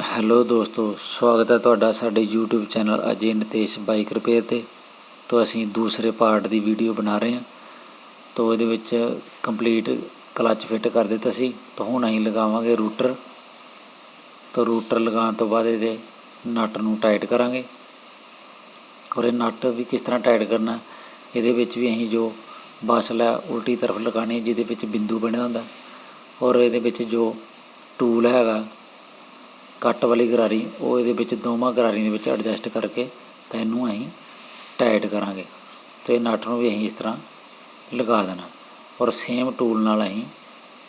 Hello ਦੋਸਤੋ, ਸਵਾਗਤ ਹੈ ਤੁਹਾਡਾ ਸਾਡੇ YouTube channel Ajay Nitesh bike repair ਤੇ। ਤੋਂ ਅਸੀਂ ਦੂਸਰੇ ਪਾਰਟ ਦੀ ਵੀਡੀਓ ਬਣਾ ਰਹੇ ਹਾਂ। ਤੋਂ ਇਹਦੇ ਵਿੱਚ ਕੰਪਲੀਟ ਕਲੱਚ ਫਿੱਟ ਕਰ ਦਿੱਤਾ ਸੀ। ਤਾਂ ਹੁਣ ਅਸੀਂ ਲਗਾਵਾਂਗੇ ਰੂਟਰ। ਤਾਂ ਰੂਟਰ ਲਗਾਉਣ ਤੋਂ ਬਾਅਦ ਇਹਦੇ ਨਟ ਨੂੰ ਟਾਈਟ ਕਰਾਂਗੇ। ਔਰ ਇਹ ਨਟ ਵੀ ਕਿਸ ਤਰ੍ਹਾਂ ਟਾਈਟ ਕਰਨਾ, ਇਹਦੇ ਵਿੱਚ ਵੀ ਅਸੀਂ ਜੋ ਬਾਸਲ ਹੈ ਉਲਟੀ ਤਰਫ ਲਗਾਉਣੀ ਜਿਹਦੇ ਵਿੱਚ ਬਿੰਦੂ ਬਣਿਆ ਹੁੰਦਾ। ਔਰ ਇਹਦੇ ਵਿੱਚ ਜੋ ਟੂਲ ਹੈਗਾ ਕੱਟ ਵਾਲੀ ਗਰਾਰੀ, ਉਹ ਇਹਦੇ ਵਿੱਚ ਦੋਵਾਂ ਗਰਾਰੀਆਂ ਦੇ ਵਿੱਚ ਐਡਜਸਟ ਕਰਕੇ ਤਾਂ ਇਹਨੂੰ ਅਸੀਂ ਟਾਈਟ ਕਰਾਂਗੇ। ਤੇ ਨਟ ਨੂੰ ਵੀ ਅਸੀਂ ਇਸ ਤਰ੍ਹਾਂ ਲਗਾ ਦੇਣਾ। ਔਰ ਸੇਮ ਟੂਲ ਨਾਲ ਅਸੀਂ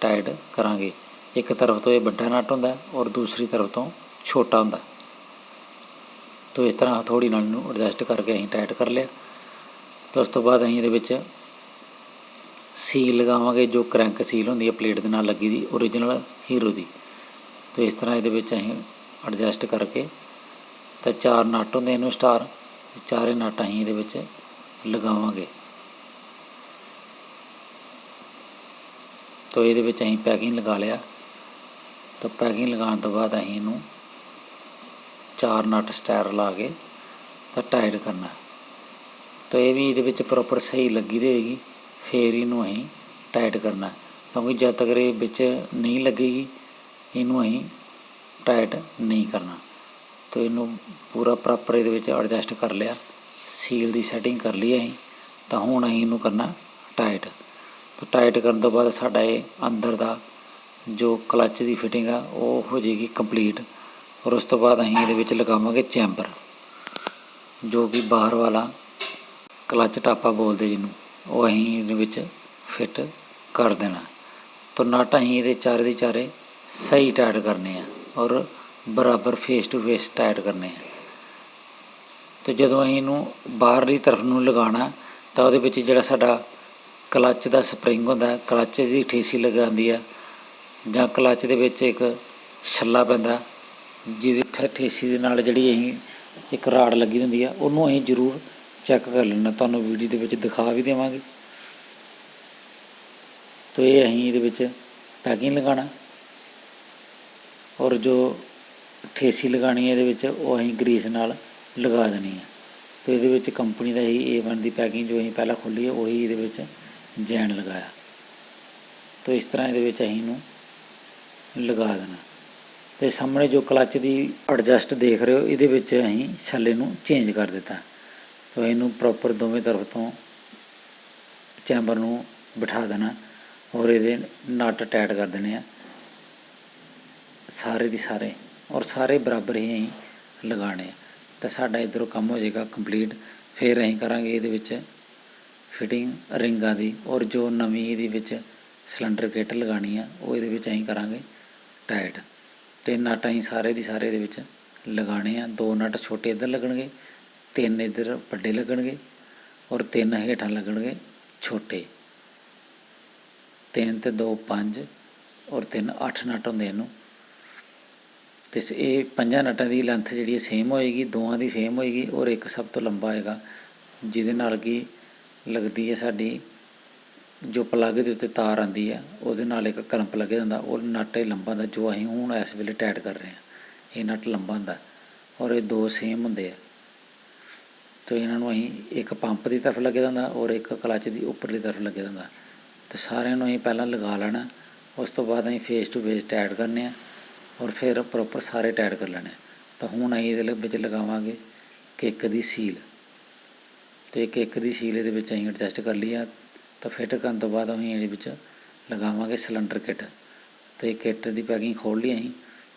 ਟਾਈਟ ਕਰਾਂਗੇ। ਇੱਕ ਤਰਫ ਤੋਂ ਇਹ ਵੱਡਾ ਨਟ ਹੁੰਦਾ ਔਰ ਦੂਸਰੀ ਤਰਫ ਤੋਂ ਛੋਟਾ ਹੁੰਦਾ। ਤੋ ਇਸ ਤਰ੍ਹਾਂ ਹਥੌੜੀ ਨਾਲ ਇਹਨੂੰ ਐਡਜਸਟ ਕਰਕੇ ਅਸੀਂ ਟਾਈਟ ਕਰ ਲਿਆ। ਤੇ ਉਸ ਤੋਂ ਬਾਅਦ ਅਸੀਂ ਇਹਦੇ ਵਿੱਚ ਸੀਲ ਲਗਾਵਾਂਗੇ, ਜੋ ਕ੍ਰੈਂਕ ਸੀਲ ਹੁੰਦੀ ਹੈ ਪਲੇਟ ਦੇ ਨਾਲ ਲੱਗੀ ਦੀ ਓਰੀਜਨਲ ਹੀਰੋ ਦੀ। ਤੇ ਇਸ ਤਰ੍ਹਾਂ ਇਹਦੇ ਵਿੱਚ ਅਸੀਂ ਐਡਜਸਟ ਕਰਕੇ ਤਾਂ ਚਾਰ ਨਟ ਹੁੰਦੇ ਇਹਨੂੰ ਸਟਾਰ ਚਾਰੇ ਨਟ ਅਸੀਂ ਇਹਦੇ ਵਿੱਚ ਲਗਾਵਾਂਗੇ। ਤੋ ਇਹਦੇ ਵਿੱਚ ਅਸੀਂ ਪੈਕਿੰਗ ਲਗਾ ਲਿਆ। ਤਾਂ ਪੈਕਿੰਗ ਲਗਾਉਣ ਤੋਂ ਬਾਅਦ ਅਸੀਂ ਇਹਨੂੰ ਚਾਰ ਨਟ ਸਟਾਰ ਲਾ ਕੇ ਤਾਂ ਟਾਈਟ ਕਰਨਾ। ਤਾਂ ਇਹ ਵੀ ਇਹਦੇ ਵਿੱਚ ਪ੍ਰੋਪਰ ਸਹੀ ਲੱਗੀ ਰਹੇਗੀ, ਫੇਰ ਇਹਨੂੰ ਅਸੀਂ ਟਾਈਟ ਕਰਨਾ। ਕਿਉਂਕਿ ਜਦ ਤੱਕ ਇਹ ਵਿੱਚ ਨਹੀਂ ਲੱਗੇਗੀ ਇਹਨੂੰ ਅਸੀਂ ਟਾਈਟ ਨਹੀਂ ਕਰਨਾ। ਤਾਂ ਇਹਨੂੰ ਪੂਰਾ ਪ੍ਰੋਪਰ ਇਹਦੇ ਵਿੱਚ ਐਡਜਸਟ ਕਰ ਲਿਆ। ਸੀਲ ਦੀ ਸੈਟਿੰਗ ਕਰ ਲਈ ਅਸੀਂ। ਤਾਂ ਹੁਣ ਅਸੀਂ ਇਹਨੂੰ ਕਰਨਾ ਟਾਈਟ। ਤਾਂ ਟਾਈਟ ਕਰਨ ਤੋਂ ਬਾਅਦ ਸਾਡਾ ਇਹ ਅੰਦਰ ਦਾ ਜੋ ਕਲੱਚ ਦੀ ਫਿਟਿੰਗ ਆ, ਉਹ ਹੋ ਜਾਏਗੀ ਕੰਪਲੀਟ ਔਰ ਉਸ ਤੋਂ ਬਾਅਦ ਅਸੀਂ ਇਹਦੇ ਵਿੱਚ ਲਗਾਵਾਂਗੇ ਚੈਂਬਰ ਜੋ ਕਿ ਬਾਹਰ ਵਾਲਾ ਕਲੱਚ ਟਾਪਾ ਬੋਲਦੇ ਜਿਹਨੂੰ। ਉਹ ਅਸੀਂ ਇਹਦੇ ਵਿੱਚ ਫਿੱਟ ਕਰ ਦੇਣਾ। ਤਾਂ ਨਟ ਅਸੀਂ ਇਹਦੇ ਚਾਰੇ ਦੇ ਚਾਰੇ ਸਹੀ ਟਾਈਟ ਕਰਨੇ ਆ ਔਰ ਬਰਾਬਰ ਫੇਸ ਟੂ ਫੇਸ ਟਾਈਟ ਕਰਨੇ ਆ। ਤੇ ਜਦੋਂ ਅਸੀਂ ਇਹਨੂੰ ਬਾਹਰਲੀ ਤਰਫ ਨੂੰ ਲਗਾਉਣਾ, ਤਾਂ ਉਹਦੇ ਵਿੱਚ ਜਿਹੜਾ ਸਾਡਾ ਕਲੱਚ ਦਾ ਸਪਰਿੰਗ ਹੁੰਦਾ ਕਲੱਚ ਦੀ ਠੇਸੀ ਲਗਾਉਂਦੀ ਆ, ਜਾਂ ਕਲੱਚ ਦੇ ਵਿੱਚ ਇੱਕ ਛੱਲਾ ਪੈਂਦਾ, ਜਿਹਦੀ ਠ- ਠੇਸੀ ਦੇ ਨਾਲ ਜਿਹੜੀ ਅਸੀਂ ਇੱਕ ਰਾੜ ਲੱਗੀ ਹੁੰਦੀ ਆ, ਉਹਨੂੰ ਅਸੀਂ ਜ਼ਰੂਰ ਚੈੱਕ ਕਰ ਲੈਣਾ ਤੁਹਾਨੂੰ ਵੀਡੀਓ ਦੇ ਵਿੱਚ ਦਿਖਾ ਵੀ ਦੇਵਾਂਗੇ। ਤੋ ਇਹ ਅਸੀਂ ਇਹਦੇ ਵਿੱਚ ਪੈਕਿੰਗ ਲਗਾਉਣਾ। ਔਰ ਜੋ ਠੇਸੀ ਲਗਾਣੀ ਹੈ ਇਹਦੇ ਵਿੱਚ, ਉਹ ਅਸੀਂ ਗਰੀਸ ਨਾਲ ਲਗਾ ਦੇਣੀ ਹੈ। ਤੇ ਇਹਦੇ ਵਿੱਚ ਕੰਪਨੀ ਦਾ ਹੀ A1 ਦੀ ਪੈਕਿੰਗ ਜੋ ਅਸੀਂ ਪਹਿਲਾਂ ਖੋਲੀ ਹੈ, ਉਹੀ ਇਹਦੇ ਵਿੱਚ ਜੈਨ ਲਗਾਇਆ। ਤੋ ਇਸ ਤਰ੍ਹਾਂ ਇਹਦੇ ਵਿੱਚ ਅਸੀਂ ਇਹਨੂੰ ਲਗਾ ਦੇਣਾ। ਤੇ ਸਾਹਮਣੇ ਜੋ ਕਲੱਚ ਦੀ ਐਡਜਸਟ ਦੇਖ ਰਹੇ ਹੋ, ਇਹਦੇ ਵਿੱਚ ਅਸੀਂ ਛੱਲੇ ਨੂੰ ਚੇਂਜ ਕਰ ਦਿੱਤਾ। ਤੋ ਇਹਨੂੰ ਪ੍ਰੋਪਰ ਦੋਵੇਂ ਤਰਫ ਤੋਂ ਚੈਂਬਰ ਨੂੰ ਬਿਠਾ ਦੇਣਾ ਔਰ ਇਹਦੇ ਨਟ ਟਾਈਟ ਕਰ ਦੇਣੇ ਆ। ਸਾਰੇ ਦੀ ਸਾਰੇ ਔਰ ਸਾਰੇ ਬਰਾਬਰ ਹੀ ਅਸੀਂ ਲਗਾਣੇ ਆ। ਤਾਂ ਸਾਡਾ ਇਧਰੋਂ ਕੰਮ ਹੋ ਜਾਏਗਾ ਕੰਪਲੀਟ ਫਿਰ ਅਸੀਂ ਕਰਾਂਗੇ ਇਹਦੇ ਵਿੱਚ ਫਿਟਿੰਗ ਰਿੰਗਾਂ ਦੀ ਔਰ ਜੋ ਨਵੀਂ ਇਹਦੇ ਵਿੱਚ ਸਿਲੰਡਰ ਕਿੱਟ ਲਗਾਣੀ ਆ, ਉਹ ਇਹਦੇ ਵਿੱਚ ਅਸੀਂ ਕਰਾਂਗੇ ਟਾਈਟ ਤੇ ਨਟ ਅਸੀਂ ਸਾਰੇ ਦੀ ਸਾਰੇ ਇਹਦੇ ਵਿੱਚ ਲਗਾਣੇ ਆ। ਦੋ ਨਟ ਛੋਟੇ ਇੱਧਰ ਲੱਗਣਗੇ, ਤਿੰਨ ਇੱਧਰ ਵੱਡੇ ਲੱਗਣਗੇ ਔਰ ਤਿੰਨ ਹੇਠਾਂ ਲੱਗਣਗੇ ਛੋਟੇ। ਤਿੰਨ ਤੇ ਦੋ ਪੰਜ ਔਰ ਤਿੰਨ ਅੱਠ ਨਟ ਹੁੰਦੇ ਇਹਨੂੰ। ਤੇ ਸ- ਇਹ ਪੰਜਾਂ ਨਟਾਂ ਦੀ ਲੈਂਥ ਜਿਹੜੀ ਹੈ ਸੇਮ ਹੋਏਗੀ, ਦੋਵਾਂ ਦੀ ਸੇਮ ਹੋਏਗੀ ਔਰ ਇੱਕ ਸਭ ਤੋਂ ਲੰਬਾ ਹੋਏਗਾ, ਜਿਹਦੇ ਨਾਲ ਕਿ ਲੱਗਦੀ ਹੈ ਸਾਡੀ ਜੋ ਪਲੱਗ ਦੇ ਉੱਤੇ ਤਾਰ ਆਂਦੀ ਹੈ, ਉਹਦੇ ਨਾਲ ਇੱਕ ਕਰੰਪ ਲੱਗਿਆ ਹੁੰਦਾ ਉਹ ਨਟ ਇਹ ਲੰਬਾ ਹੁੰਦਾ, ਜੋ ਅਸੀਂ ਹੁਣ ਇਸ ਵੇਲੇ ਟਾਈਟ ਕਰ ਰਹੇ ਹਾਂ, ਇਹ ਨਟ ਲੰਬਾ ਹੁੰਦਾ ਔਰ ਇਹ ਦੋ ਸੇਮ ਹੁੰਦੇ ਆ। ਤੋ ਇਹਨਾਂ ਨੂੰ ਅਸੀਂ ਇੱਕ ਪੰਪ ਦੀ ਤਰਫ ਲੱਗੇ ਹੁੰਦਾ ਔਰ ਇੱਕ ਕਲਚ ਦੀ ਉੱਪਰਲੀ ਤਰਫ ਲੱਗੇ ਹੁੰਦਾ ਤੇ ਸਾਰਿਆਂ ਨੂੰ ਅਸੀਂ ਪਹਿਲਾਂ ਲਗਾ ਲੈਣਾ, ਉਸ ਤੋਂ ਬਾਅਦ ਅਸੀਂ ਫੇਸ ਟੂ ਫੇਸ ਟਾਈਟ ਕਰਨੇ ਆ। ਔਰ ਫਿਰ ਪ੍ਰੋਪਰ ਸਾਰੇ ਟਾਈਟ ਕਰ ਲੈਣੇ। ਤਾਂ ਹੁਣ ਅਸੀਂ ਇਹਦੇ ਵਿੱਚ ਲਗਾਵਾਂਗੇ ਕਿੱਕ ਦੀ ਸੀਲ। ਤੇ ਕਿੱਕ ਦੀ ਸੀਲ ਇਹਦੇ ਵਿੱਚ ਅਸੀਂ ਐਡਜਸਟ ਕਰ ਲਈ ਆ। ਤਾਂ ਫਿੱਟ ਕਰਨ ਤੋਂ ਬਾਅਦ ਅਸੀਂ ਇਹਦੇ ਵਿੱਚ ਲਗਾਵਾਂਗੇ ਸਿਲੰਡਰ ਕਿੱਟ ਤੇ ਕਿੱਟ ਦੀ ਪੈਕਿੰਗ ਖੋਲ ਲਈ ਅਸੀਂ।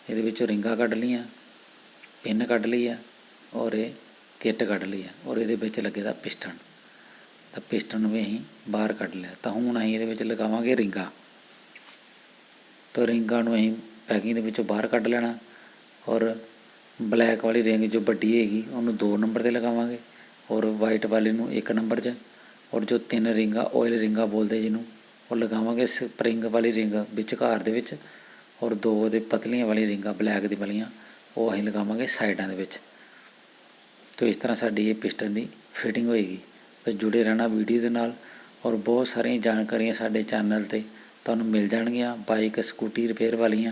ਇਹਦੇ ਵਿੱਚੋਂ ਰਿੰਗਾਂ ਕੱਢ ਲਈਆਂ ਪਿੰਨ ਕੱਢ ਲਈ ਆ ਔਰ ਇਹ ਕਿੱਟ ਕੱਢ ਲਈ ਆ ਔਰ ਇਹਦੇ ਵਿੱਚ ਲੱਗੇ ਦਾ ਪਿਸਟਨ ਤਾਂ ਪਿਸਟਨ ਵੀ ਅਸੀਂ ਬਾਹਰ ਕੱਢ ਲਿਆ। ਤਾਂ ਹੁਣ ਅਸੀਂ ਇਹਦੇ ਵਿੱਚ ਲਗਾਵਾਂਗੇ ਰਿੰਗਾਂ। ਤਾਂ ਰਿੰਗਾਂ ਨੂੰ ਅਸੀਂ ਪੈਕਿੰਗ ਦੇ ਵਿੱਚੋਂ ਬਾਹਰ ਕੱਢ ਲੈਣਾ ਔਰ ਬਲੈਕ ਵਾਲੀ ਰਿੰਗ ਜੋ ਵੱਡੀ ਹੈਗੀ, ਉਹਨੂੰ 2 ਨੰਬਰ ਤੇ ਲਗਾਵਾਂਗੇ ਔਰ ਵਾਈਟ ਵਾਲੇ ਨੂੰ 1 ਨੰਬਰ 'ਚ ਔਰ ਜੋ ਤਿੰਨ ਰਿੰਗਾਂ ਆਇਲ ਰਿੰਗਾਂ ਬੋਲਦੇ ਜਿਹਨੂੰ, ਉਹ ਲਗਾਵਾਂਗੇ ਸਪਰਿੰਗ ਵਾਲੀ ਰਿੰਗ ਵਿਚਕਾਰ ਦੇ ਵਿੱਚ ਔਰ ਦੋ ਉਹਦੇ ਪਤਲੀਆਂ ਵਾਲੀ ਰਿੰਗਾਂ ਬਲੈਕ ਦੀ ਵਾਲੀਆਂ, ਉਹ ਅਸੀਂ ਲਗਾਵਾਂਗੇ ਸਾਈਡਾਂ ਦੇ ਵਿੱਚ। ਤੋ ਇਸ ਤਰ੍ਹਾਂ ਸਾਡੀ ਇਹ ਪਿਸਟਨ ਦੀ ਫਿਟਿੰਗ ਹੋਏਗੀ। ਤਾਂ ਜੁੜੇ ਰਹਿਣਾ ਵੀਡੀਓ ਦੇ ਨਾਲ ਔਰ ਬਹੁਤ ਸਾਰੀਆਂ ਜਾਣਕਾਰੀਆਂ ਸਾਡੇ ਚੈਨਲ ਤੇ ਤੁਹਾਨੂੰ ਮਿਲ ਜਾਣਗੀਆਂ। ਬਾਈਕ ਸਕੂਟੀ ਰਿਪੇਅਰ ਵਾਲੀਆਂ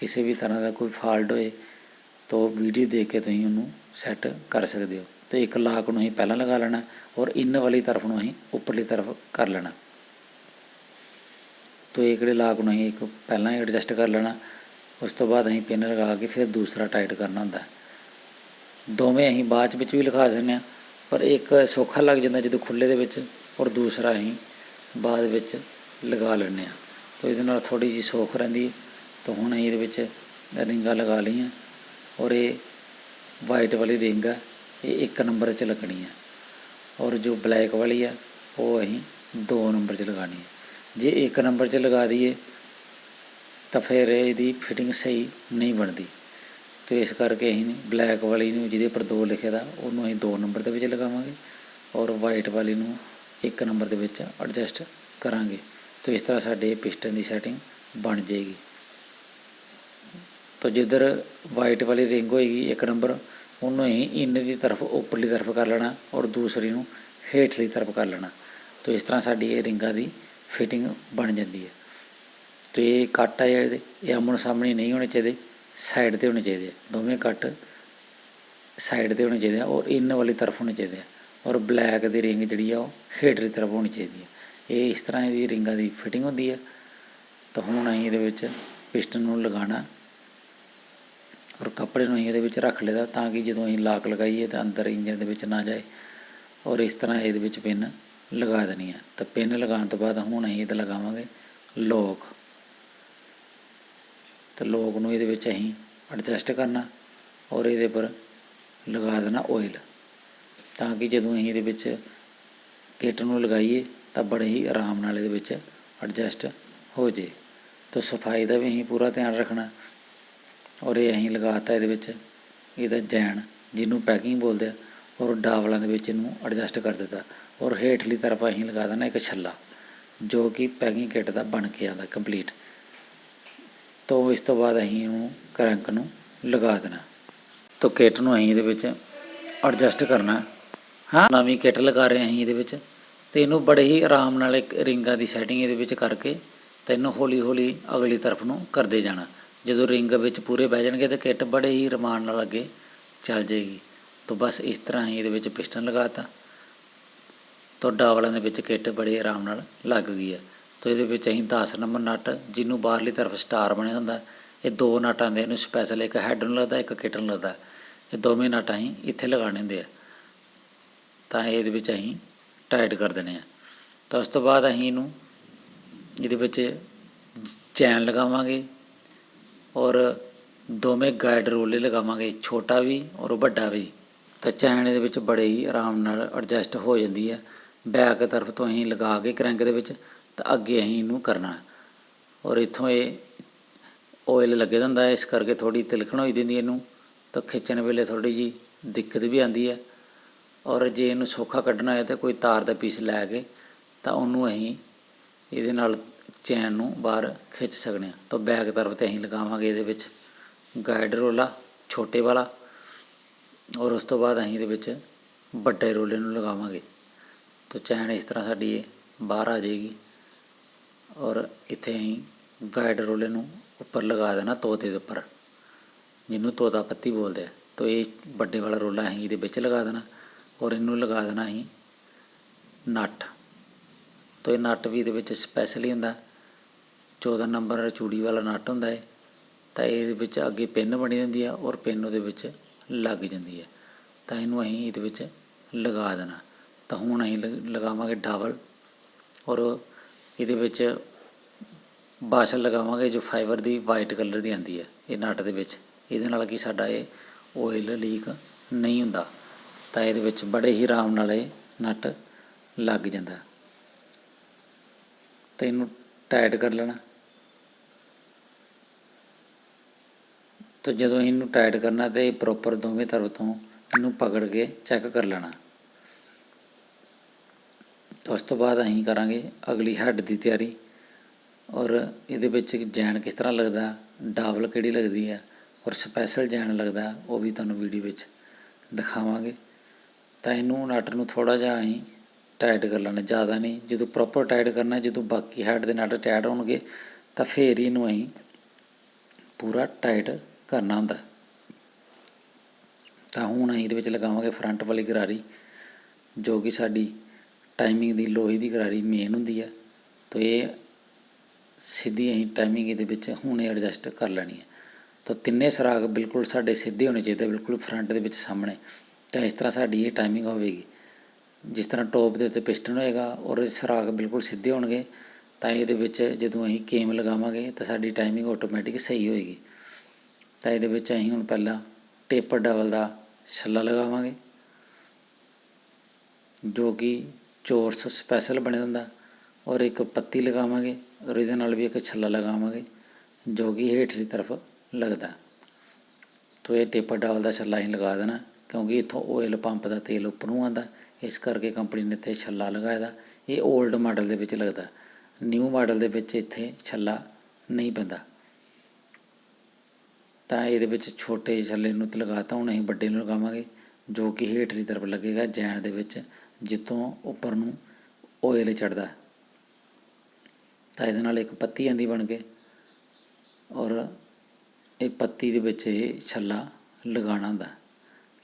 ਕਿਸੇ ਵੀ ਤਰ੍ਹਾਂ ਦਾ ਕੋਈ ਫਾਲਟ ਹੋਏ, ਤਾਂ ਉਹ ਵੀਡੀਓ ਦੇਖ ਕੇ ਤੁਸੀਂ ਉਹਨੂੰ ਸੈੱਟ ਕਰ ਸਕਦੇ ਹੋ। ਤੇ ਇੱਕ ਲਾਕ ਨੂੰ ਅਸੀਂ ਪਹਿਲਾਂ ਲਗਾ ਲੈਣਾ, ਔਰ ਇਨ ਵਾਲੀ ਤਰਫ ਨੂੰ ਅਸੀਂ ਉੱਪਰਲੀ ਤਰਫ ਕਰ ਲੈਣਾ। ਤੋ ਇਹ ਕਿਹੜੇ ਲਾਕ ਨੂੰ ਅਸੀਂ ਇੱਕ ਪਹਿਲਾਂ ਹੀ ਐਡਜਸਟ ਕਰ ਲੈਣਾ, ਉਸ ਤੋਂ ਬਾਅਦ ਅਸੀਂ ਪਿੰਨ ਲਗਾ ਕੇ ਫਿਰ ਦੂਸਰਾ ਟਾਈਟ ਕਰਨਾ ਹੁੰਦਾ। ਦੋਵੇਂ ਅਸੀਂ ਬਾਅਦ ਵਿੱਚ ਵੀ ਲਿਖਾ ਸਕਦੇ ਹਾਂ, ਪਰ ਇੱਕ ਸੌਖਾ ਲੱਗ ਜਾਂਦਾ ਜਦੋਂ ਖੁੱਲੇ ਦੇ ਵਿੱਚ, ਔਰ ਦੂਸਰਾ ਅਸੀਂ ਬਾਅਦ ਵਿੱਚ ਲਗਾ ਲੈਂਦੇ ਹਾਂ। ਤੋ ਇਹਦੇ ਨਾਲ ਥੋੜੀ ਜਿਹੀ ਸੌਖ ਰਹਿੰਦੀ ਹੈ। ਤਾਂ ਹੁਣ ਅਸੀਂ ਇਹਦੇ ਵਿੱਚ ਰਿੰਗਾਂ ਲਗਾ ਲਈਆਂ ਔਰ ਇਹ ਵਾਈਟ ਵਾਲੀ ਰਿੰਗ ਆ, ਇਹ ਇੱਕ ਨੰਬਰ 'ਚ ਲੱਗਣੀ ਹੈ ਔਰ ਜੋ ਬਲੈਕ ਵਾਲੀ ਆ, ਉਹ ਅਸੀਂ ਦੋ ਨੰਬਰ 'ਚ ਲਗਾਣੀ ਹੈ ਜੇ ਇੱਕ ਨੰਬਰ 'ਚ ਲਗਾ ਦਈਏ, ਤਾਂ ਫਿਰ ਇਹਦੀ ਫਿਟਿੰਗ ਸਹੀ ਨਹੀਂ ਬਣਦੀ। ਤੇ ਇਸ ਕਰਕੇ ਅਸੀਂ ਬਲੈਕ ਵਾਲੀ ਨੂੰ ਜਿਹਦੇ ਉੱਪਰ ਦੋ ਲਿਖਿਆ ਦਾ, ਉਹਨੂੰ ਅਸੀਂ ਦੋ ਨੰਬਰ ਦੇ ਵਿੱਚ ਲਗਾਵਾਂਗੇ ਔਰ ਵਾਈਟ ਵਾਲੀ ਨੂੰ ਇੱਕ ਨੰਬਰ ਦੇ ਵਿੱਚ ਐਡਜਸਟ ਕਰਾਂਗੇ। ਤੇ ਇਸ ਤਰ੍ਹਾਂ ਸਾਡੇ ਪਿਸਟਨ ਦੀ ਸੈਟਿੰਗ ਬਣ ਜਾਏਗੀ। ਤੋ ਜਿੱਧਰ ਵਾਈਟ ਵਾਲੀ ਰਿੰਗ ਹੋਏਗੀ ਇੱਕ ਨੰਬਰ ਉਹਨੂੰ ਅਸੀਂ ਇਨ ਦੀ ਤਰਫ ਉੱਪਰਲੀ ਤਰਫ ਕਰ ਲੈਣਾ ਔਰ ਦੂਸਰੀ ਨੂੰ ਹੇਠਲੀ ਤਰਫ ਕਰ ਲੈਣਾ। ਤੋ ਇਸ ਤਰ੍ਹਾਂ ਸਾਡੀ ਇਹ ਰਿੰਗਾਂ ਦੀ ਫਿਟਿੰਗ ਬਣ ਜਾਂਦੀ ਹੈ। ਤੇ ਇਹ ਕੱਟ ਆ ਜਿਹੜੇ, ਇਹ ਆਮਣ ਸਾਹਮਣੇ ਨਹੀਂ ਹੋਣੇ ਚਾਹੀਦੇ ਸਾਈਡ ਤੇ ਹੋਣੇ ਚਾਹੀਦੇ ਆ। ਦੋਵੇਂ ਕੱਟ ਸਾਈਡ ਤੇ ਹੋਣੇ ਚਾਹੀਦੇ ਆ ਔਰ ਇੰਨ ਵਾਲੀ ਤਰਫ ਹੋਣੇ ਚਾਹੀਦੇ ਆ। ਔਰ ਬਲੈਕ ਦੀ ਰਿੰਗ ਜਿਹੜੀ ਆ, ਉਹ ਹੇਠਲੀ ਤਰਫ ਹੋਣੀ ਚਾਹੀਦੀ ਹੈ ਇਹ ਇਸ ਤਰ੍ਹਾਂ ਇਹਦੀ ਰਿੰਗਾਂ ਦੀ ਫਿਟਿੰਗ ਹੁੰਦੀ ਹੈ ਤਾਂ ਹੁਣ ਅਸੀਂ ਇਹਦੇ ਵਿੱਚ ਪਿਸਟਨ ਨੂੰ ਲਗਾਉਣਾ। ਔਰ ਕੱਪੜੇ ਨੂੰ ਅਸੀਂ ਇਹਦੇ ਵਿੱਚ ਰੱਖ ਲਈਦਾ ਤਾਂ ਕਿ ਜਦੋਂ ਅਸੀਂ ਲਾਕ ਲਗਾਈਏ ਤਾਂ ਅੰਦਰ ਇੰਜਨ ਦੇ ਵਿੱਚ ਨਾ ਜਾਏ ਔਰ ਇਸ ਤਰ੍ਹਾਂ ਇਹਦੇ ਵਿੱਚ ਪਿੰਨ ਲਗਾ ਦੇਣੀ ਹੈ ਤਾਂ ਪਿੰਨ ਲਗਾਉਣ ਤੋਂ ਬਾਅਦ ਹੁਣ ਅਸੀਂ ਇਹਦੇ ਲਗਾਵਾਂਗੇ ਲੋਕ। ਤੇ ਲੋਕ ਨੂੰ ਇਹਦੇ ਵਿੱਚ ਅਸੀਂ ਐਡਜਸਟ ਕਰਨਾ ਔਰ ਇਹਦੇ ਪਰ ਲਗਾ ਦੇਣਾ ਆਇਲ ਤਾਂ ਕਿ ਜਦੋਂ ਅਸੀਂ ਇਹਦੇ ਵਿੱਚ ਕਿੱਟ ਨੂੰ ਲਗਾਈਏ ਤਾਂ ਬੜੇ ਹੀ ਆਰਾਮ ਨਾਲ ਇਹਦੇ ਵਿੱਚ ਐਡਜਸਟ ਹੋ ਜੇ ਤਾਂ ਸਫ਼ਾਈ ਦਾ ਵੀ ਅਸੀਂ ਪੂਰਾ ਧਿਆਨ ਰੱਖਣਾ। ਔਰ ਇਹ ਅਸੀਂ ਲਗਾਤਾ ਇਹਦੇ ਵਿੱਚ ਇਹਦਾ ਜੈਨ, ਜਿਹਨੂੰ ਪੈਕਿੰਗ ਬੋਲਦੇ ਆ, ਔਰ ਡਾਵਲਾਂ ਦੇ ਵਿੱਚ ਇਹਨੂੰ ਐਡਜਸਟ ਕਰ ਦਿੱਤਾ। ਔਰ ਹੇਠਲੀ ਤਰਫ ਅਸੀਂ ਲਗਾ ਦੇਣਾ ਇੱਕ ਛੱਲਾ, ਜੋ ਕਿ ਪੈਕਿੰਗ ਕਿੱਟ ਦਾ ਬਣ ਕੇ ਆਉਂਦਾ ਕੰਪਲੀਟ ਤੋਂ ਇਸ ਤੋਂ ਬਾਅਦ ਅਸੀਂ ਇਹਨੂੰ ਕਰੰਕ ਨੂੰ ਲਗਾ ਦੇਣਾ। ਤੋਂ ਕਿੱਟ ਨੂੰ ਅਸੀਂ ਇਹਦੇ ਵਿੱਚ ਐਡਜਸਟ ਕਰਨਾ। ਹਾਂ, ਨਵੀਂ ਕਿੱਟ ਲਗਾ ਰਹੇ ਅਸੀਂ ਇਹਦੇ ਵਿੱਚ। ਤੇ ਇਹਨੂੰ ਬੜੇ ਹੀ ਆਰਾਮ ਨਾਲ ਇੱਕ ਰਿੰਗਾਂ ਦੀ ਸੈਟਿੰਗ ਇਹਦੇ ਵਿੱਚ ਕਰਕੇ ਤੇ ਇਹਨੂੰ ਹੌਲੀ ਹੌਲੀ ਅਗਲੀ ਤਰਫ ਨੂੰ ਕਰਦੇ ਜਾਣਾ। ਜਦੋਂ ਰਿੰਗ ਵਿੱਚ ਪੂਰੇ ਬਹਿ ਜਾਣਗੇ ਤਾਂ ਕਿੱਟ ਬੜੇ ਹੀ ਰਮਾਨ ਨਾਲ ਅੱਗੇ ਚੱਲ ਜਾਏਗੀ। ਤੋਂ ਬਸ ਇਸ ਤਰ੍ਹਾਂ ਹੀ ਇਹਦੇ ਵਿੱਚ ਪਿਸਟਨ ਲਗਾਤਾ। ਤੋਂ ਡਾਵਲਾਂ ਦੇ ਵਿੱਚ ਕਿੱਟ ਬੜੇ ਆਰਾਮ ਨਾਲ ਲੱਗ ਗਈ ਹੈ ਤੋਂ ਇਹਦੇ ਵਿੱਚ ਅਸੀਂ 10 ਨੰਬਰ ਨਟ, ਜਿਹਨੂੰ ਬਾਹਰਲੀ ਤਰਫ ਸਟਾਰ ਬਣਿਆ ਹੁੰਦਾ, ਇਹ ਦੋ ਨਟ ਆਉਂਦੇ ਇਹਨੂੰ ਸਪੈਸ਼ਲ ਇੱਕ ਹੈਡ ਨੂੰ ਲੱਗਦਾ, ਇੱਕ ਕਿੱਟ ਨੂੰ ਲੱਗਦਾ। ਇਹ ਦੋਵੇਂ ਨਟ ਅਸੀਂ ਇੱਥੇ ਲਗਾਉਣੇ ਹੁੰਦੇ ਆ। ਤਾਂ ਇਹਦੇ ਵਿੱਚ ਅਸੀਂ ਟਾਈਟ ਕਰ ਦੇਣੇ ਆ। ਤਾਂ ਉਸ ਤੋਂ ਬਾਅਦ ਅਸੀਂ ਇਹਨੂੰ, ਇਹਦੇ ਵਿੱਚ ਚੈਨ ਲਗਾਵਾਂਗੇ। ਔਰ ਦੋਵੇਂ ਗਾਈਡ ਰੋਲੇ ਲਗਾਵਾਂਗੇ, ਛੋਟਾ ਵੀ ਔਰ ਵੱਡਾ ਵੀ। ਤਾਂ ਚੈਨ ਇਹਦੇ ਵਿੱਚ ਬੜੇ ਹੀ ਆਰਾਮ ਨਾਲ ਐਡਜਸਟ ਹੋ ਜਾਂਦੀ ਹੈ। ਬੈਕ ਤਰਫ ਤੋਂ ਅਸੀਂ ਲਗਾ ਕੇ ਕਰੰਕ ਦੇ ਵਿੱਚ, ਤਾਂ ਅੱਗੇ ਅਸੀਂ ਇਹਨੂੰ ਕਰਨਾ ਔਰ ਇੱਥੋਂ ਇਹ ਆਇਲ ਲੱਗੇ ਹੁੰਦਾ ਇਸ ਕਰਕੇ ਥੋੜੀ ਤਿਲਕਣ ਹੋਈ ਦਿੰਦੀ ਇਹਨੂੰ। ਤਾਂ ਖਿੱਚਣ ਵੇਲੇ ਥੋੜੀ ਜੀ ਦਿੱਕਤ ਵੀ ਆਉਂਦੀ ਹੈ। ਔਰ ਜੇ ਇਹਨੂੰ ਸੌਖਾ ਕੱਢਣਾ ਹੈ ਤਾਂ ਕੋਈ ਤਾਰ ਦਾ ਪੀਸ ਲੈ ਕੇ, ਤਾਂ ਉਹਨੂੰ ਅਸੀਂ ਇਹਦੇ ਨਾਲ ਚੈਨ ਨੂੰ ਬਾਹਰ ਖਿੱਚ ਸਕਦੇ ਹਾਂ। ਤਾਂ ਬੈਕ ਤਰਫ ਤੇ ਅਸੀਂ ਲਗਾਵਾਂਗੇ ਇਹਦੇ ਵਿੱਚ ਗਾਈਡ ਰੋਲਾ, ਛੋਟੇ ਵਾਲਾ ਔਰ ਉਸ ਤੋਂ ਬਾਅਦ ਅਸੀਂ ਇਹਦੇ ਵਿੱਚ ਵੱਡੇ ਰੋਲੇ ਨੂੰ ਲਗਾਵਾਂਗੇ। ਤਾਂ ਚੈਨ ਇਸ ਤਰ੍ਹਾਂ ਸਾਡੀ ਇਹ ਬਾਹਰ ਆ ਜਾਏਗੀ ਔਰ ਇੱਥੇ ਅਸੀਂ ਗਾਈਡ ਰੋਲੇ ਨੂੰ ਉੱਪਰ ਲਗਾ ਦੇਣਾ ਤੋਤੇ ਦੇ ਉੱਪਰ, ਜਿਹਨੂੰ ਤੋਤਾ ਪੱਤੀ ਬੋਲਦੇ ਆ। ਤਾਂ ਇਹ ਵੱਡੇ ਵਾਲਾ ਰੋਲਾ ਅਸੀਂ ਇਹਦੇ ਵਿੱਚ ਲਗਾ ਦੇਣਾ ਔਰ ਇਹਨੂੰ ਲਗਾ ਦੇਣਾ ਅਸੀਂ ਨਟ। ਤਾਂ ਇਹ ਨਟ ਵੀ ਇਹਦੇ ਵਿੱਚ ਸਪੈਸ਼ਲੀ ਹੁੰਦਾ। 14 ਨੰਬਰ ਚੂੜੀ ਵਾਲਾ ਨਟ ਹੁੰਦਾ ਹੈ ਤਾਂ ਇਹਦੇ ਵਿੱਚ ਅੱਗੇ ਪਿੰਨ ਬਣੀ ਹੁੰਦੀ ਆ ਔਰ ਪਿੰਨ ਉਹਦੇ ਵਿੱਚ ਲੱਗ ਜਾਂਦੀ ਹੈ ਤਾਂ ਇਹਨੂੰ ਅਸੀਂ ਇਹਦੇ ਵਿੱਚ ਲਗਾ ਦੇਣਾ। ਤਾਂ ਹੁਣ ਅਸੀਂ ਲ- ਲਗਾਵਾਂਗੇ ਡਬਲ ਔਰ ਇਹਦੇ ਵਿੱਚ ਬਾਸ਼ਲ ਲਗਾਵਾਂਗੇ ਜੋ ਫਾਈਬਰ ਦੀ ਵਾਈਟ ਕਲਰ ਦੀ ਆਉਂਦੀ ਹੈ ਇਹ ਨਟ ਦੇ ਵਿੱਚ। ਇਹਦੇ ਨਾਲ ਕੀ ਸਾਡਾ ਇਹ ਆਇਲ ਲੀਕ ਨਹੀਂ ਹੁੰਦਾ, ਤਾਂ ਇਹਦੇ ਵਿੱਚ ਬੜੇ ਹੀ ਆਰਾਮ ਨਾਲ ਇਹ ਨਟ ਲੱਗ ਜਾਂਦਾ। ਤੇ ਇਹਨੂੰ ਟਾਈਟ ਕਰ ਲੈਣਾ। ਤਾਂ ਜਦੋਂ ਇਹਨੂੰ ਟਾਈਟ ਕਰਨਾ ਤੇ ਪ੍ਰੋਪਰ ਦੋਵੇਂ ਤਰਫ ਤੋਂ ਇਹਨੂੰ ਪਕੜ ਕੇ ਚੈੱਕ ਕਰ ਲੈਣਾ। ਉਸ ਤੋਂ ਬਾਅਦ ਅਸੀਂ ਕਰਾਂਗੇ ਅਗਲੀ ਹੈੱਡ ਦੀ ਤਿਆਰੀ। ਔਰ ਇਹਦੇ ਵਿੱਚ ਜੈਨ ਕਿਸ ਤਰ੍ਹਾਂ ਲੱਗਦਾ ਡਾਬਲ ਕਿਹੜੀ ਲੱਗਦੀ ਹੈ, ਔਰ ਸਪੈਸ਼ਲ ਜੈਨ ਲੱਗਦਾ, ਉਹ ਵੀ ਤੁਹਾਨੂੰ ਵੀਡੀਓ ਵਿੱਚ ਦਿਖਾਵਾਂਗੇ। ਤਾਂ ਇਹਨੂੰ ਨਟ ਨੂੰ ਥੋੜਾ ਜਿਹਾ ਅਸੀਂ ਟਾਈਟ ਕਰ ਲੈਣਾ, ਜ਼ਿਆਦਾ ਨਹੀਂ, ਜਦੋਂ ਪ੍ਰੋਪਰ ਟਾਈਟ ਕਰਨਾ, ਜਦੋਂ ਬਾਕੀ ਹੈਡ ਦੇ ਨਟ ਟਾਈਟ ਹੋਣਗੇ, ਤਾਂ ਫੇਰ ਹੀ ਇਹਨੂੰ ਅਸੀਂ ਪੂਰਾ ਟਾਈਟ ਕਰਨਾ ਹੁੰਦਾ। ਤਾਂ ਹੁਣ ਅਸੀਂ ਇਹਦੇ ਵਿੱਚ ਲਗਾਵਾਂਗੇ ਫਰੰਟ ਵਾਲੀ ਗਰਾਰੀ ਜੋ ਕਿ ਸਾਡੀ ਟਾਈਮਿੰਗ ਦੀ, ਲੋਹੇ ਦੀ ਗਰਾਰੀ ਮੇਨ ਹੁੰਦੀ ਹੈ ਤਾਂ ਇਹ ਸਿੱਧੀ ਅਸੀਂ ਟਾਈਮਿੰਗ ਇਹਦੇ ਵਿੱਚ ਹੁਣੇ ਐਡਜਸਟ ਕਰ ਲੈਣੀ ਹੈ ਤਾਂ ਤਿੰਨੇ ਸੁਰਾਖ ਬਿਲਕੁਲ ਸਾਡੇ ਸਿੱਧੇ ਹੋਣੇ ਚਾਹੀਦੇ ਬਿਲਕੁਲ ਫਰੰਟ ਦੇ ਵਿੱਚ ਸਾਹਮਣੇ। ਤਾਂ ਇਸ ਤਰ੍ਹਾਂ ਸਾਡੀ ਇਹ ਟਾਈਮਿੰਗ ਹੋਵੇਗੀ। ਜਿਸ ਤਰ੍ਹਾਂ ਟੋਪ ਦੇ ਉੱਤੇ ਪਿਸਟਨ ਹੋਏਗਾ, ਔਰ ਸੁਰਾਖ ਬਿਲਕੁਲ ਸਿੱਧੇ ਹੋਣਗੇ, ਤਾਂ ਇਹਦੇ ਵਿੱਚ ਜਦੋਂ ਅਸੀਂ ਕੇਮ ਲਗਾਵਾਂਗੇ, ਤਾਂ ਸਾਡੀ ਟਾਈਮਿੰਗ ਆਟੋਮੈਟਿਕ ਸਹੀ ਹੋਏਗੀ। ਤਾਂ ਇਹਦੇ ਵਿੱਚ ਅਸੀਂ ਹੁਣ ਪਹਿਲਾਂ ਟੇਪਰ ਡਬਲ ਦਾ ਛੱਲਾ ਲਗਾਵਾਂਗੇ, ਜੋ ਕਿ ਚੋਰਸ ਸਪੈਸ਼ਲ ਬਣਿਆ ਹੁੰਦਾ, ਔਰ ਇੱਕ ਪੱਤੀ ਲਗਾਵਾਂਗੇ, ਔਰ ਇਹਦੇ ਨਾਲ ਵੀ ਇੱਕ ਛੱਲਾ ਲਗਾਵਾਂਗੇ, ਜੋ ਕਿ ਹੇਠਲੀ ਤਰਫ ਲੱਗਦਾ। ਤੋ ਇਹ ਟੇਪਰ ਡਬਲ ਦਾ ਛੱਲਾ ਹੀ ਲਗਾ ਦੇਣਾ, ਕਿਉਂਕਿ ਇੱਥੋਂ ਆਇਲ ਪੰਪ ਦਾ ਤੇਲ ਉੱਪਰੋਂ ਨੂੰ ਆਉਂਦਾ, ਇਸ ਕਰਕੇ ਕੰਪਨੀ ਨੇ ਇੱਥੇ ਛੱਲਾ ਲਗਾਇਆ ਦਾ। ਇਹ 올ਡ ਮਾਡਲ ਦੇ ਵਿੱਚ ਲੱਗਦਾ। ਨਿਊ ਮਾਡਲ ਦੇ ਵਿੱਚ ਇੱਥੇ ਛੱਲਾ ਨਹੀਂ ਪੈਂਦਾ। ਤਾਂ ਇਹਦੇ ਵਿੱਚ ਛੋਟੇ ਛੱਲੇ ਨੂੰ ਤਾਂ ਲਗਾਤਾ ਹੁਣ ਅਸੀਂ ਵੱਡੇ ਨੂੰ ਲਗਾਵਾਂਗੇ, ਜੋ ਕਿ ਹੇਠਲੀ ਤਰਫ ਲੱਗੇਗਾ ਜੈਨ ਦੇ ਵਿੱਚ, ਜਿੱਥੋਂ ਉੱਪਰ ਨੂੰ ਓਇਲ ਚੜਦਾ। ਤਾਂ ਇਹਦੇ ਨਾਲ ਇੱਕ ਪੱਤੀ ਆਂਦੀ ਬਣ ਕੇ, ਔਰ ਇਹ ਪੱਤੀ ਦੇ ਵਿੱਚ ਇਹ ਛੱਲਾ ਲਗਾਉਣਾ ਹੁੰਦਾ।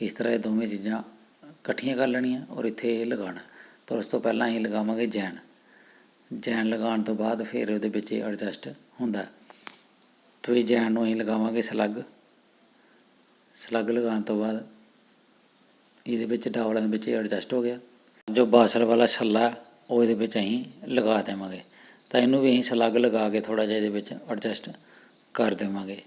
ਇਸ ਤਰ੍ਹਾਂ ਇਹ ਦੋਵੇਂ ਚੀਜ਼ਾਂ ਇਕੱਠੀਆਂ ਕਰ ਲੈਣੀਆਂ ਔਰ ਇੱਥੇ ਇਹ ਲਗਾਉਣਾ। ਪਰ ਉਸ ਤੋਂ ਪਹਿਲਾਂ ਅਸੀਂ ਲਗਾਵਾਂਗੇ ਜੈਨ ਜੈਨ ਲਗਾਉਣ ਤੋਂ ਬਾਅਦ ਫਿਰ ਉਹਦੇ ਵਿੱਚ ਇਹ ਐਡਜਸਟ ਹੁੰਦਾ। ਤੋ ਇਹ ਜੈਨ ਨੂੰ ਅਸੀਂ ਲਗਾਵਾਂਗੇ ਸਲੱਗ। ਸਲੱਗ ਲਗਾਉਣ ਤੋਂ ਬਾਅਦ ਇਹਦੇ ਵਿੱਚ ਡਾਵਲਾਂ ਦੇ ਵਿੱਚ ਐਡਜਸਟ ਹੋ ਗਿਆ। ਜੋ ਬਾਸਲ ਵਾਲਾ ਛੱਲਾ, ਉਹ ਇਹਦੇ ਵਿੱਚ ਅਸੀਂ ਲਗਾ ਦੇਵਾਂਗੇ। ਤਾਂ ਇਹਨੂੰ ਵੀ ਅਸੀਂ ਸਲੱਗ ਲਗਾ ਕੇ ਥੋੜਾ ਜਿਹਾ ਇਹਦੇ ਵਿੱਚ ਐਡਜਸਟ ਕਰ ਦੇਵਾਂਗੇ।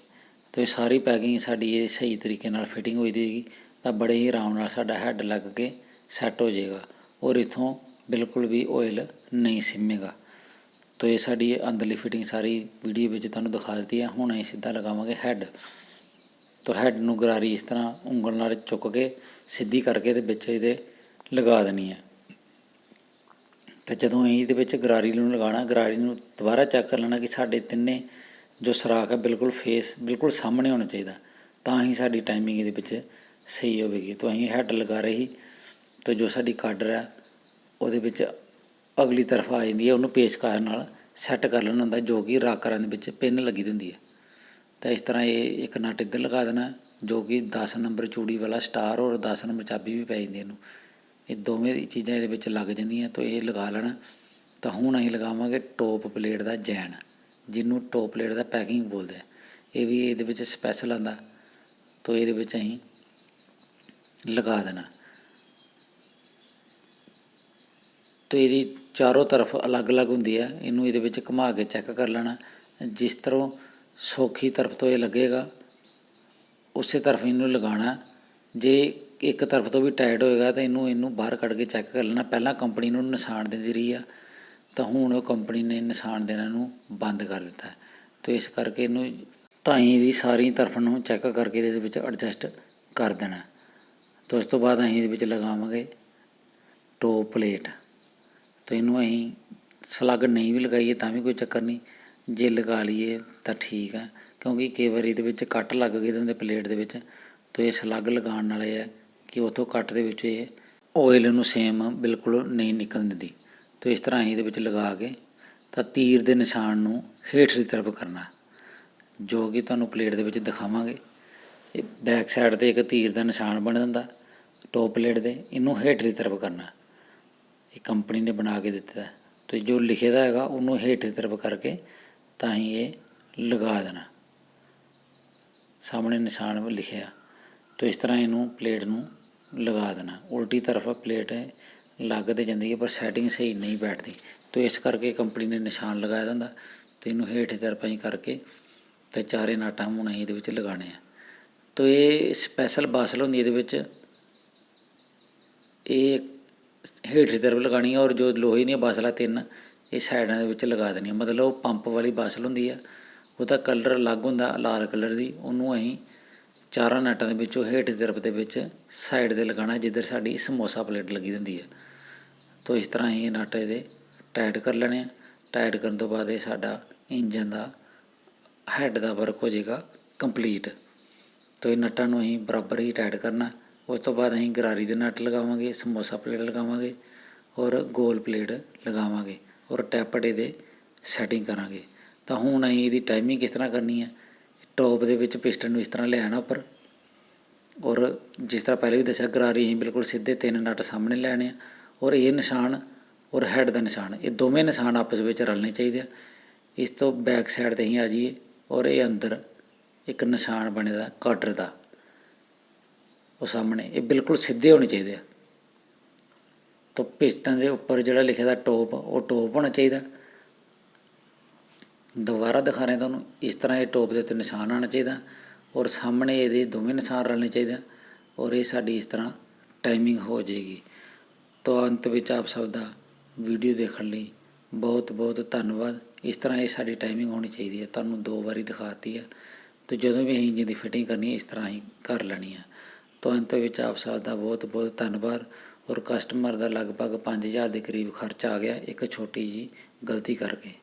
ਤੇ ਸਾਰੀ ਪੈਕਿੰਗ ਸਾਡੀ ਇਹ ਸਹੀ ਤਰੀਕੇ ਨਾਲ ਫਿਟਿੰਗ ਹੋਈ ਦੇਗੀ ਤਾਂ ਬੜੇ ਹੀ ਆਰਾਮ ਨਾਲ ਸਾਡਾ ਹੈੱਡ ਲੱਗ ਕੇ ਸੈੱਟ ਹੋ ਜਾਏਗਾ। ਔਰ ਇਥੋਂ ਬਿਲਕੁਲ ਵੀ ਆਇਲ ਨਹੀਂ ਸਿੰਮੇਗਾ। ਤੋ ਇਹ ਸਾਡੀ ਅੰਦਰਲੀ ਫਿਟਿੰਗ ਸਾਰੀ ਵੀਡੀਓ ਵਿੱਚ ਤੁਹਾਨੂੰ ਦਿਖਾ ਦਿੱਤੀ ਹੈ ਹੁਣ ਅਸੀਂ ਸਿੱਧਾ ਲਗਾਵਾਂਗੇ ਹੈੱਡ ਤੋ ਹੈੱਡ ਨੂੰ ਗਰਾਰੀ ਇਸ ਤਰ੍ਹਾਂ ਉਂਗਲ ਨਾਲ ਚੁੱਕ ਕੇ ਸਿੱਧੀ ਕਰਕੇ ਤੇ ਵਿੱਚ ਇਹਦੇ ਲਗਾ ਦੇਣੀ ਹੈ ਤੇ ਜਦੋਂ ਅਸੀਂ ਇਹਦੇ ਵਿੱਚ ਗਰਾਰੀ ਨੂੰ ਲਗਾਉਣਾ, ਗਰਾਰੀ ਨੂੰ ਦੁਬਾਰਾ ਚੈੱਕ ਕਰ ਲੈਣਾ ਕਿ ਸਾਡੇ ਤਿੰਨੇ ਜੋ ਸੁਰਾਖ ਹੈ ਬਿਲਕੁਲ ਫੇਸ ਬਿਲਕੁਲ ਸਾਹਮਣੇ ਹੋਣਾ ਚਾਹੀਦਾ, ਤਾਂ ਹੀ ਸਾਡੀ ਟਾਈਮਿੰਗ ਇਹਦੇ ਵਿੱਚ ਸਹੀ ਹੋਵੇਗੀ। ਤਾਂ ਅਸੀਂ ਹੈੱਡ ਲਗਾ ਰਹੇ ਸੀ। ਤਾਂ ਜੋ ਸਾਡੀ ਕਾਡਰ ਹੈ ਉਹਦੇ ਵਿੱਚ ਅਗਲੀ ਤਰਫ ਆ ਜਾਂਦੀ ਹੈ, ਉਹਨੂੰ ਪੇਚਕਾਸ਼ ਨਾਲ ਸੈੱਟ ਕਰ ਲੈਣਾ ਹੁੰਦਾ, ਜੋ ਕਿ ਰਾਕਰਾਂ ਦੇ ਵਿੱਚ ਪਿੰਨ ਲੱਗੀ ਹੁੰਦੀ ਹੈ। ਤਾਂ ਇਸ ਤਰ੍ਹਾਂ ਇਹ ਇੱਕ ਨਟ ਇੱਧਰ ਲਗਾ ਦੇਣਾ, ਜੋ ਕਿ 10 ਨੰਬਰ ਚੂੜੀ ਵਾਲਾ ਸਟਾਰ ਔਰ 10 ਨੰਬਰ ਚਾਬੀ ਵੀ ਪੈ ਜਾਂਦੀ ਇਹਨੂੰ। ਇਹ ਦੋਵੇਂ ਚੀਜ਼ਾਂ ਇਹਦੇ ਵਿੱਚ ਲੱਗ ਜਾਂਦੀਆਂ, ਤਾਂ ਇਹ ਲਗਾ ਲੈਣਾ। ਤਾਂ ਹੁਣ ਅਸੀਂ ਲਗਾਵਾਂਗੇ ਟੋਪ ਪਲੇਟ ਦਾ ਜੈਨ, ਜਿਹਨੂੰ ਟੋਪ ਪਲੇਟ ਦਾ ਪੈਕਿੰਗ ਬੋਲਦੇ ਆ। ਇਹ ਵੀ ਇਹਦੇ ਵਿੱਚ ਸਪੈਸ਼ਲ ਆਂਦਾ ਤਾਂ ਇਹਦੇ ਵਿੱਚ ਅਸੀਂ ਲਗਾ ਦੇਣਾ। ਤੇ ਇਹਦੀ ਚਾਰੋਂ ਤਰਫ ਅਲੱਗ-ਅਲੱਗ ਹੁੰਦੀ ਹੈ। ਇਹਨੂੰ ਇਹਦੇ ਵਿੱਚ ਘੁਮਾ ਕੇ ਚੈੱਕ ਕਰ ਲੈਣਾ। ਜਿਸ ਤਰ੍ਹਾਂ ਸੌਖੀ ਤਰਫ ਤੋਂ ਇਹ ਲੱਗੇਗਾ, ਉਸੇ ਤਰਫ ਇਹਨੂੰ ਲਗਾਉਣਾ। ਜੇ ਇੱਕ ਤਰਫ ਤੋਂ ਵੀ ਟਾਈਟ ਹੋਏਗਾ ਤਾਂ ਇਹਨੂੰ ਇਹਨੂੰ ਬਾਹਰ ਕੱਢ ਕੇ ਚੈੱਕ ਕਰ ਲੈਣਾ। ਪਹਿਲਾਂ ਕੰਪਨੀ ਨੂੰ ਨਿਸ਼ਾਨ ਦਿੰਦੀ ਰਹੀ ਆ, ਤਾਂ ਹੁਣ ਉਹ ਕੰਪਨੀ ਨੇ ਨਿਸ਼ਾਨ ਦੇਣਾ ਨੂੰ ਬੰਦ ਕਰ ਦਿੱਤਾ ਤੇ ਇਸ ਕਰਕੇ ਇਹਨੂੰ ਤਾਈ ਦੀ ਸਾਰੀ ਤਰਫ ਨੂੰ ਚੈੱਕ ਕਰਕੇ ਇਹਦੇ ਵਿੱਚ ਐਡਜਸਟ ਕਰ ਦੇਣਾ। ਤੇ ਉਸ ਤੋਂ ਬਾਅਦ ਅਸੀਂ ਇਹਦੇ ਵਿੱਚ ਲਗਾਵਾਂਗੇ ਟੋਪ ਪਲੇਟ ਤਾਂ ਇਹਨੂੰ ਅਸੀਂ ਸਲੱਗ ਨਹੀਂ ਵੀ ਲਗਾਈਏ ਤਾਂ ਵੀ ਕੋਈ ਚੱਕਰ ਨਹੀਂ। ਜੇ ਲਗਾ ਲਈਏ ਤਾਂ ਠੀਕ ਆ, ਕਿਉਂਕਿ ਕਈ ਵਾਰੀ ਇਹਦੇ ਵਿੱਚ ਕੱਟ ਲੱਗ ਗਏ ਹੁੰਦੇ ਪਲੇਟ ਦੇ ਵਿੱਚ, ਤਾਂ ਇਹ ਸਲੱਗ ਲਗਾਉਣ ਵਾਲੇ ਇਹ ਹੈ ਕਿ ਉਥੋਂ ਕੱਟ ਦੇ ਵਿੱਚ ਇਹ ਆਇਲ ਨੂੰ ਸੇਮ ਬਿਲਕੁਲ ਨਹੀਂ ਨਿਕਲਣ ਦਿੰਦੀ। ਤਾਂ ਇਸ ਤਰ੍ਹਾਂ ਅਸੀਂ ਇਹਦੇ ਵਿੱਚ ਲਗਾ ਕੇ ਤਾਂ ਤੀਰ ਦੇ ਨਿਸ਼ਾਨ ਨੂੰ ਹੇਠਲੀ ਤਰਫ ਕਰਨਾ, ਜੋ ਕਿ ਤੁਹਾਨੂੰ ਪਲੇਟ ਦੇ ਵਿੱਚ ਦਿਖਾਵਾਂਗੇ। ਇਹ ਬੈਕ ਸਾਈਡ ਤੇ ਇੱਕ ਤੀਰ ਦਾ ਨਿਸ਼ਾਨ ਬਣ ਜਾਂਦਾ ਟੋਪ ਪਲੇਟ ਦੇ, ਇਹਨੂੰ ਹੇਠਲੀ ਤਰਫ ਕਰਨਾ। ਇਹ ਕੰਪਨੀ ਨੇ ਬਣਾ ਕੇ ਦਿੱਤਾ ਹੈ। ਤੇ ਜੋ ਲਿਖੇ ਦਾ ਹੈਗਾ, ਉਹਨੂੰ ਹੇਠਲੀ ਤਰਫ ਕਰਕੇ ਤਾਂ ਹੀ ਇਹ ਲਗਾ ਦੇਣਾ। ਸਾਹਮਣੇ ਨਿਸ਼ਾਨ ਲਿਖਿਆ। ਤੋ ਇਸ ਤਰ੍ਹਾਂ ਇਹਨੂੰ ਪਲੇਟ ਨੂੰ ਲਗਾ ਦੇਣਾ। ਉਲਟੀ ਤਰਫ ਪਲੇਟ ਲੱਗ ਤੇ ਜਾਂਦੀ ਹੈ, ਪਰ ਸੈਟਿੰਗ ਸਹੀ ਨਹੀਂ ਬੈਠਦੀ। ਤੋ ਇਸ ਕਰਕੇ ਕੰਪਨੀ ਨੇ ਨਿਸ਼ਾਨ ਲਗਾਇਆ ਦਿੰਦਾ ਤੇ ਇਹਨੂੰ ਹੇਠ ਤਰਫ ਹੀ ਕਰਕੇ ਤੇ ਚਾਰੇ ਨਾਟਾਂ ਹੁਣ ਅਸੀਂ ਇਹਦੇ ਵਿੱਚ ਲਗਾਣੇ ਆ। ਤੋ ਇਹ ਸਪੈਸ਼ਲ ਬਾਸਲ ਹੁੰਦੀ ਇਹਦੇ ਵਿੱਚ। ਇਹ ਹੇਠਲੀ ਤਰਫ ਲਗਾਉਣੀ ਹੈ ਔਰ ਜੋ ਲੋਹੇ ਦੀਆਂ ਬਾਸਲਾਂ ਤਿੰਨ, ਇਹ ਸਾਈਡਾਂ ਦੇ ਵਿੱਚ ਲਗਾ ਦੇਣੀਆਂ। ਮਤਲਬ ਉਹ ਪੰਪ ਵਾਲੀ ਬਾਸਲ ਹੁੰਦੀ ਆ ਉਹਦਾ ਕਲਰ ਅਲੱਗ ਹੁੰਦਾ, ਲਾਲ ਕਲਰ ਦੀ। ਉਹਨੂੰ ਅਸੀਂ ਚਾਰਾਂ ਨਟਾਂ ਦੇ ਵਿੱਚੋਂ ਹੇਠ ਤਰਫ ਦੇ ਵਿੱਚ ਸਾਈਡ ਦੇ ਲਗਾਉਣਾ, ਜਿੱਧਰ ਸਾਡੀ ਸਮੋਸਾ ਪਲੇਟ ਲੱਗੀ ਹੁੰਦੀ ਹੈ ਤੋ ਇਸ ਤਰ੍ਹਾਂ ਹੀ ਇਹ ਨਟ ਇਹਦੇ ਟਾਈਟ ਕਰ ਲੈਣੇ ਆ। ਟਾਈਟ ਕਰਨ ਤੋਂ ਬਾਅਦ ਇਹ ਸਾਡਾ ਇੰਜਨ ਦਾ ਹੈੱਡ ਦਾ ਵਰਕ ਹੋ ਜਾਏਗਾ ਕੰਪਲੀਟ। ਤੋ ਇਹ ਨਟਾਂ ਨੂੰ ਅਸੀਂ ਬਰਾਬਰ ਹੀ ਟਾਈਟ ਕਰਨਾ। ਉਸ ਤੋਂ ਬਾਅਦ ਅਸੀਂ ਗਰਾਰੀ ਦੇ ਨਟ ਲਗਾਵਾਂਗੇ, ਸਮੋਸਾ ਪਲੇਟ ਲਗਾਵਾਂਗੇ ਔਰ ਗੋਲ ਪਲੇਟ ਲਗਾਵਾਂਗੇ ਔਰ ਟੈਪਡ ਇਹਦੇ ਸੈਟਿੰਗ ਕਰਾਂਗੇ। ਤਾਂ ਹੁਣ ਅਸੀਂ ਇਹਦੀ ਟਾਈਮਿੰਗ ਕਿਸ ਤਰ੍ਹਾਂ ਕਰਨੀ ਹੈ? ਟੌਪ ਦੇ ਵਿੱਚ ਪਿਸਟਨ ਨੂੰ ਇਸ ਤਰ੍ਹਾਂ ਲੈ ਲਿਆਣਾ ਉੱਪਰ ਔਰ ਜਿਸ ਤਰ੍ਹਾਂ ਪਹਿਲੇ ਵੀ ਦੱਸਿਆ, ਗਰਾਰੀ ਅਸੀਂ ਬਿਲਕੁਲ ਸਿੱਧੇ ਤਿੰਨ ਨਟ ਸਾਹਮਣੇ ਲੈਣੇ ਆ ਔਰ ਇਹ ਨਿਸ਼ਾਨ ਔਰ ਹੈਡ ਦਾ ਨਿਸ਼ਾਨ, ਇਹ ਦੋਵੇਂ ਨਿਸ਼ਾਨ ਆਪਸ ਵਿੱਚ ਰਲਣੇ ਚਾਹੀਦੇ ਆ। ਇਸ ਤੋਂ ਬੈਕ ਸਾਈਡ ਤੇ ਅਸੀਂ ਆ ਜਾਈਏ ਔਰ ਇਹ ਅੰਦਰ ਇੱਕ ਨਿਸ਼ਾਨ ਬਣੇਦਾ ਕਟਰ ਦਾ। ਉਹ ਸਾਹਮਣੇ, ਇਹ ਬਿਲਕੁਲ ਸਿੱਧੇ ਹੋਣੇ ਚਾਹੀਦੇ ਆ। ਤਾਂ ਪਿਸਟਨ ਦੇ ਉੱਪਰ ਜਿਹੜਾ ਲਿਖਿਆ ਦਾ ਟੋਪ, ਉਹ ਟੋਪ ਹੋਣਾ ਚਾਹੀਦਾ। ਦੁਬਾਰਾ ਦਿਖਾ ਰਹੇ ਤੁਹਾਨੂੰ, ਇਸ ਤਰ੍ਹਾਂ ਇਹ ਟੋਪ ਦੇ ਉੱਤੇ ਨਿਸ਼ਾਨ ਆਉਣਾ ਚਾਹੀਦਾ ਔਰ ਸਾਹਮਣੇ ਇਹਦੇ ਦੋਵੇਂ ਨਿਸ਼ਾਨ ਰਲਣੇ ਚਾਹੀਦੇ ਆ ਔਰ ਇਹ ਸਾਡੀ ਇਸ ਤਰ੍ਹਾਂ ਟਾਈਮਿੰਗ ਹੋ ਜਾਏਗੀ। ਤਾਂ ਅੰਤ ਵਿੱਚ ਆਪ ਸਭ ਦਾ ਵੀਡੀਓ ਦੇਖਣ ਲਈ ਬਹੁਤ ਬਹੁਤ ਧੰਨਵਾਦ। ਇਸ ਤਰ੍ਹਾਂ ਇਹ ਸਾਡੀ ਟਾਈਮਿੰਗ ਹੋਣੀ ਚਾਹੀਦੀ ਹੈ। ਤੁਹਾਨੂੰ ਦੋ ਵਾਰੀ ਦਿਖਾਤੀ ਹੈ। ਤੇ ਜਦੋਂ ਵੀ ਅਸੀਂ ਇੰਜਨ ਦੀ ਫਿਟਿੰਗ ਕਰਨੀ ਹੈ, ਇਸ ਤਰ੍ਹਾਂ ਹੀ ਕਰ ਲੈਣੀ ਹੈ। ਤਾਂ ਅੰਤ ਵਿੱਚ ਆਪ ਸਭ ਦਾ ਬਹੁਤ ਬਹੁਤ ਧੰਨਵਾਦ ਔਰ ਕਸਟਮਰ ਦਾ ਲਗਭਗ 5000 ਦੇ ਕਰੀਬ ਖਰਚਾ ਆ ਗਿਆ, ਇੱਕ ਛੋਟੀ ਜੀ ਗਲਤੀ ਕਰਕੇ।